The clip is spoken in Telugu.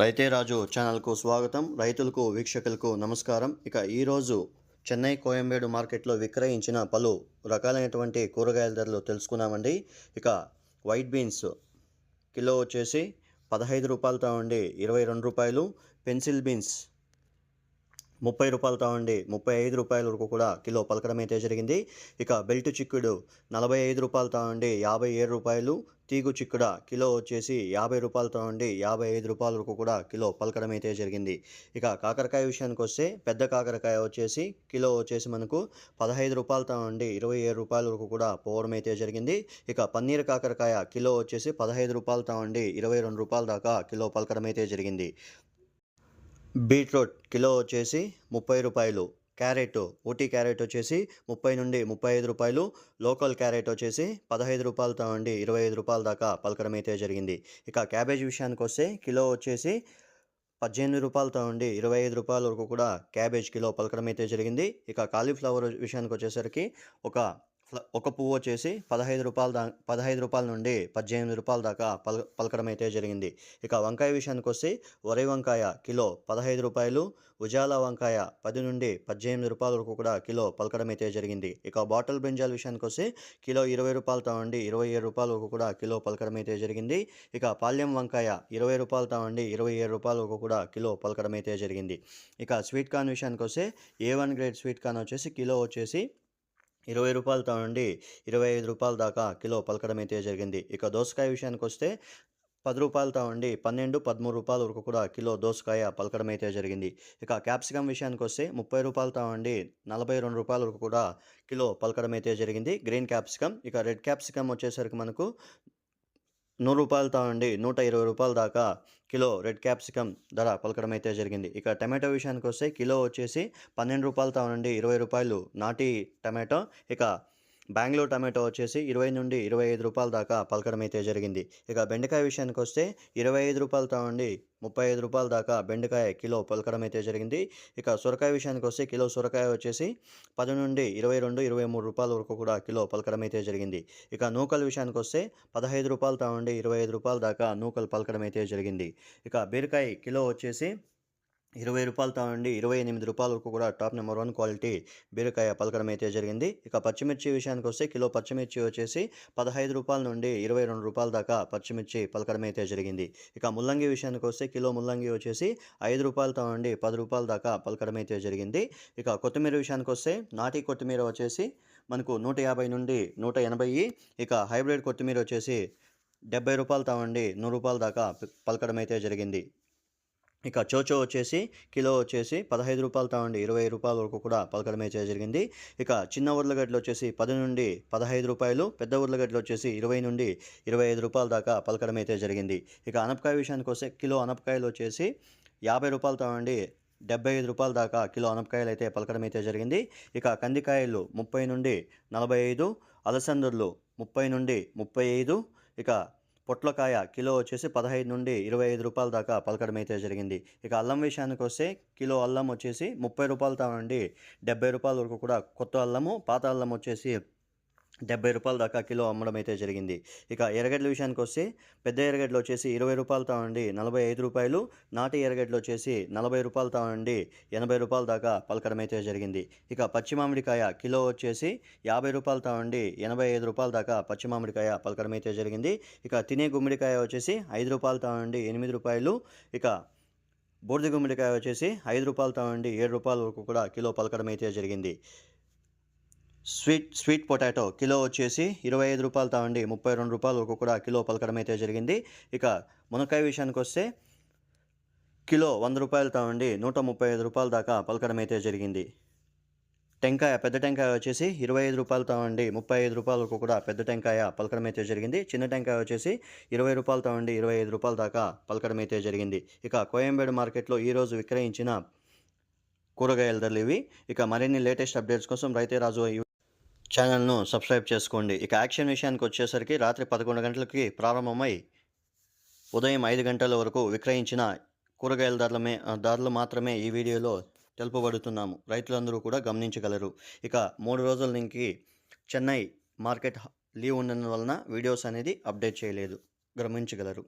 రైతే రాజు ఛానల్కు స్వాగతం. రైతులకు వీక్షకులకు నమస్కారం. ఇక ఈరోజు చెన్నై కోయంబేడు మార్కెట్లో విక్రయించిన పలు రకాలైనటువంటి కూరగాయల ధరలు తెలుసుకున్నామండి ఇక వైట్ బీన్స్ కిలో వచ్చేసి పదహైదు రూపాయలతో ఉండి ఇరవై రెండు రూపాయలు. పెన్సిల్ బీన్స్ ముప్పై రూపాయలతో ఉండి ముప్పై ఐదు రూపాయల వరకు కూడా కిలో పలకడం అయితే జరిగింది. ఇక బెల్ట్ చిక్కుడు నలభై ఐదు రూపాయలతో ఉండి యాభై ఏడు రూపాయలు. తీగు చిక్కుడ కిలో వచ్చేసి యాభై రూపాయలతో ఉండి యాభై ఐదు రూపాయల వరకు కూడా కిలో పలకడం అయితే జరిగింది. ఇక కాకరకాయ విషయానికి వస్తే పెద్ద కాకరకాయ వచ్చేసి కిలో వచ్చేసి మనకు పదహైదు రూపాయలతో ఉండి ఇరవై ఏడు రూపాయల వరకు కూడా పోవడం అయితే జరిగింది. ఇక పన్నీర్ కాకరకాయ కిలో వచ్చేసి పదహైదు రూపాయలతో ఉండి ఇరవై రెండు రూపాయల దాకా కిలో పలకడం అయితే జరిగింది. బీట్రూట్ కిలో వచ్చేసి ముప్పై రూపాయలు క్యారెట్ ఊటీ క్యారెట్ వచ్చేసి ముప్పై నుండి ముప్పై ఐదు రూపాయలు లోకల్ క్యారెట్ వచ్చేసి పదహైదు రూపాయలతో ఉండి ఇరవై ఐదు రూపాయల దాకా పలకడం అయితే జరిగింది. ఇక క్యాబేజ్ విషయానికి వస్తే కిలో వచ్చేసి పద్దెనిమిది రూపాయలతో ఉండి ఇరవై ఐదు రూపాయల వరకు కూడా క్యాబేజ్ కిలో పలకడం అయితే జరిగింది. ఇక కాలీఫ్లవర్ విషయానికి వచ్చేసరికి ఒక ఒక పువ్వు వచ్చేసి పదహైదు రూపాయల దా పదహైదు రూపాయల నుండి పద్దెనిమిది రూపాయల దాకా పల పలకడం అయితే జరిగింది. ఇక వంకాయ విషయానికి వస్తే వరి వంకాయ కిలో పదహైదు రూపాయలు ఉజాల వంకాయ పది నుండి పద్దెనిమిది రూపాయల వరకు కూడా కిలో పలకడం అయితే జరిగింది. ఇక బాటిల్ బ్రింజాల విషయానికి వస్తే కిలో ఇరవై రూపాయలతో నుండి ఇరవై ఏడు రూపాయల వరకు కూడా కిలో పలకడం అయితే జరిగింది. ఇక పాల్యం వంకాయ ఇరవై రూపాయలతో నుండి ఇరవై ఏడు రూపాయల వరకు కూడా కిలో పలకడం అయితే జరిగింది. ఇక స్వీట్ కార్న్ విషయానికి వస్తే A one grade sweet corn వచ్చేసి కిలో వచ్చేసి ఇరవై రూపాయలతో నుండి ఇరవై ఐదు రూపాయల దాకా కిలో పలకడం అయితే జరిగింది. ఇక దోసకాయ విషయానికి వస్తే పది రూపాయలతో ఉండి పన్నెండు పదమూడు రూపాయల వరకు కూడా కిలో దోసకాయ పలకడం అయితే జరిగింది. ఇక క్యాప్సికమ్ విషయానికి వస్తే ముప్పై రూపాయలతో ఉండి నలభై రెండు రూపాయల వరకు కూడా కిలో పలకడం అయితే జరిగింది. గ్రీన్ క్యాప్సికమ్ ఇక రెడ్ క్యాప్సికమ్ వచ్చేసరికి మనకు నూరు రూపాయలతో ఉండి నూట ఇరవై రూపాయల దాకా కిలో రెడ్ క్యాప్సికమ్ ధర పలకడం అయితే జరిగింది. ఇక టమాటో విషయానికి వస్తే కిలో వచ్చేసి పన్నెండు రూపాయలతో నుండి ఇరవై రూపాయలు నాటి టమాటో. ఇక బెంగళూరు టమాటో వచ్చేసి ఇరవై నుండి ఇరవై ఐదు రూపాయల దాకా పలకడం అయితే జరిగింది. ఇక బెండకాయ విషయానికి వస్తే ఇరవై ఐదు రూపాయలతో ఉండి ముప్పై ఐదు రూపాయల దాకా బెండకాయ కిలో పలకడం అయితే జరిగింది. ఇక సొరకాయ విషయానికి వస్తే కిలో సొరకాయ వచ్చేసి పది నుండి ఇరవై రెండు ఇరవై మూడు రూపాయల వరకు కూడా కిలో పలకడం అయితే జరిగింది. ఇక నూకల విషయానికి వస్తే పదహైదు రూపాయలతో ఉండి ఇరవై ఐదు రూపాయల దాకా నూకలు పలకడం అయితే జరిగింది. ఇక బీరకాయ కిలో వచ్చేసి ఇరవై రూపాయలతో నుండి ఇరవై ఎనిమిది రూపాయల వరకు కూడా టాప్ నెంబర్ వన్ క్వాలిటీ బీరకాయ పలకడం అయితే జరిగింది. ఇక పచ్చిమిర్చి విషయానికి వస్తే కిలో పచ్చిమిర్చి వచ్చేసి పదహైదు రూపాయల నుండి ఇరవై రెండు రూపాయల దాకా పచ్చిమిర్చి పలకడం అయితే జరిగింది. ఇక ముల్లంగి విషయానికి వస్తే కిలో ముల్లంగి వచ్చేసి ఐదు రూపాయలతో నుండి పది రూపాయల దాకా పలకడం అయితే జరిగింది. ఇక కొత్తిమీర విషయానికి వస్తే నాటి కొత్తిమీర వచ్చేసి మనకు నూట యాభై నుండి నూట ఎనభై ఇక హైబ్రిడ్ కొత్తిమీర వచ్చేసి డెబ్బై రూపాయలతో ఉండి నూరు రూపాయల దాకా పలకడం అయితే జరిగింది. ఇక చోచో వచ్చేసి కిలో వచ్చేసి పదహైదు రూపాయలతో ఉండి ఇరవై రూపాయల వరకు కూడా పలకడం అయితే జరిగింది ఇక చిన్న ఉర్లగడ్డలు వచ్చేసి పది నుండి పదహైదు రూపాయలు పెద్ద ఉర్లగడ్డలు వచ్చేసి ఇరవై నుండి ఇరవై ఐదు రూపాయల దాకా పలకడం అయితే జరిగింది ఇక అనపకాయ విషయానికి వస్తే కిలో అనపకాయలు వచ్చేసి యాభై రూపాయలతో ఉండి డెబ్బై ఐదు రూపాయల దాకా కిలో అనపకాయలు అయితే పలకడం అయితే జరిగింది ఇక కందికాయలు ముప్పై నుండి నలభై ఐదు అలసందర్లు ముప్పై నుండి ముప్పై ఐదు ఇక పొట్లకాయ కిలో వచ్చేసి పదహైదు నుండి ఇరవై ఐదు రూపాయల దాకా పలకడం అయితే జరిగింది. ఇక అల్లం విషయానికి వస్తే కిలో అల్లం వచ్చేసి ముప్పై రూపాయలతో నుండి డెబ్బై రూపాయల వరకు కూడా కొత్త అల్లము పాత అల్లం వచ్చేసి డెబ్బై రూపాయల దాకా కిలో అమ్మడం అయితే జరిగింది. ఇక ఎర్రగడ్డల విషయానికి వస్తే పెద్ద ఎర్రగడ్డలు వచ్చేసి ఇరవై రూపాయలతో నుండి నలభై ఐదు రూపాయలు నాటి ఎర్రగడ్డలు వచ్చేసి నలభై రూపాయలతో నుండి ఎనభై రూపాయల దాకా పలకడం అయితే జరిగింది. ఇక పచ్చి మామిడికాయ కిలో వచ్చేసి యాభై రూపాయలతో నుండి ఎనభై ఐదు రూపాయల దాకా పచ్చి మామిడికాయ పలకడం అయితే జరిగింది. ఇక తినే గుమ్మడికాయ వచ్చేసి ఐదు రూపాయలతో నుండి ఎనిమిది రూపాయలు ఇక బూడిద గుమ్మడికాయ వచ్చేసి ఐదు రూపాయలతో నుండి ఏడు రూపాయల వరకు కూడా కిలో పలకడం అయితే జరిగింది. స్వీట్ స్వీట్ పొటాటో కిలో వచ్చేసి ఇరవై ఐదు రూపాయలు తావండి. ముప్పై రెండు రూపాయలు ఒక్కొక్కడ కూడా కిలో పలకడం అయితే జరిగింది. ఇక మునక్కాయ విషయానికి వస్తే కిలో వంద రూపాయలు తావండి. నూట ముప్పై ఐదు రూపాయల దాకా పలకడం అయితే జరిగింది. టెంకాయ పెద్ద టెంకాయ వచ్చేసి ఇరవై ఐదు రూపాయలు తావండి. ముప్పై ఐదు రూపాయలకు కూడా పెద్ద టెంకాయ పలకడం అయితే జరిగింది. చిన్న టెంకాయ వచ్చేసి ఇరవై రూపాయలు తావండి. ఇరవై ఐదు రూపాయల దాకా పలకడం అయితే జరిగింది. ఇక కోయంబేడు మార్కెట్లో ఈరోజు విక్రయించిన కూరగాయల ధరలు ఇవి. ఇక మరిన్ని లేటెస్ట్ అప్డేట్స్ కోసం రైతే రాజు ఛానల్ను సబ్స్క్రైబ్ చేసుకోండి. ఇక యాక్షన్ విషయానికి వచ్చేసరికి రాత్రి పదకొండు గంటలకి ప్రారంభమై ఉదయం ఐదు గంటల వరకు విక్రయించిన కూరగాయల ధరలమే ధరలు మాత్రమే ఈ వీడియోలో తెలుపబడుతున్నాము. రైతులందరూ కూడా గమనించగలరు. ఇక మూడు రోజుల నుంచి చెన్నై మార్కెట్ లీవ్ ఉండడం వలన వీడియోస్ అనేది అప్డేట్ చేయలేదు. గమనించగలరు.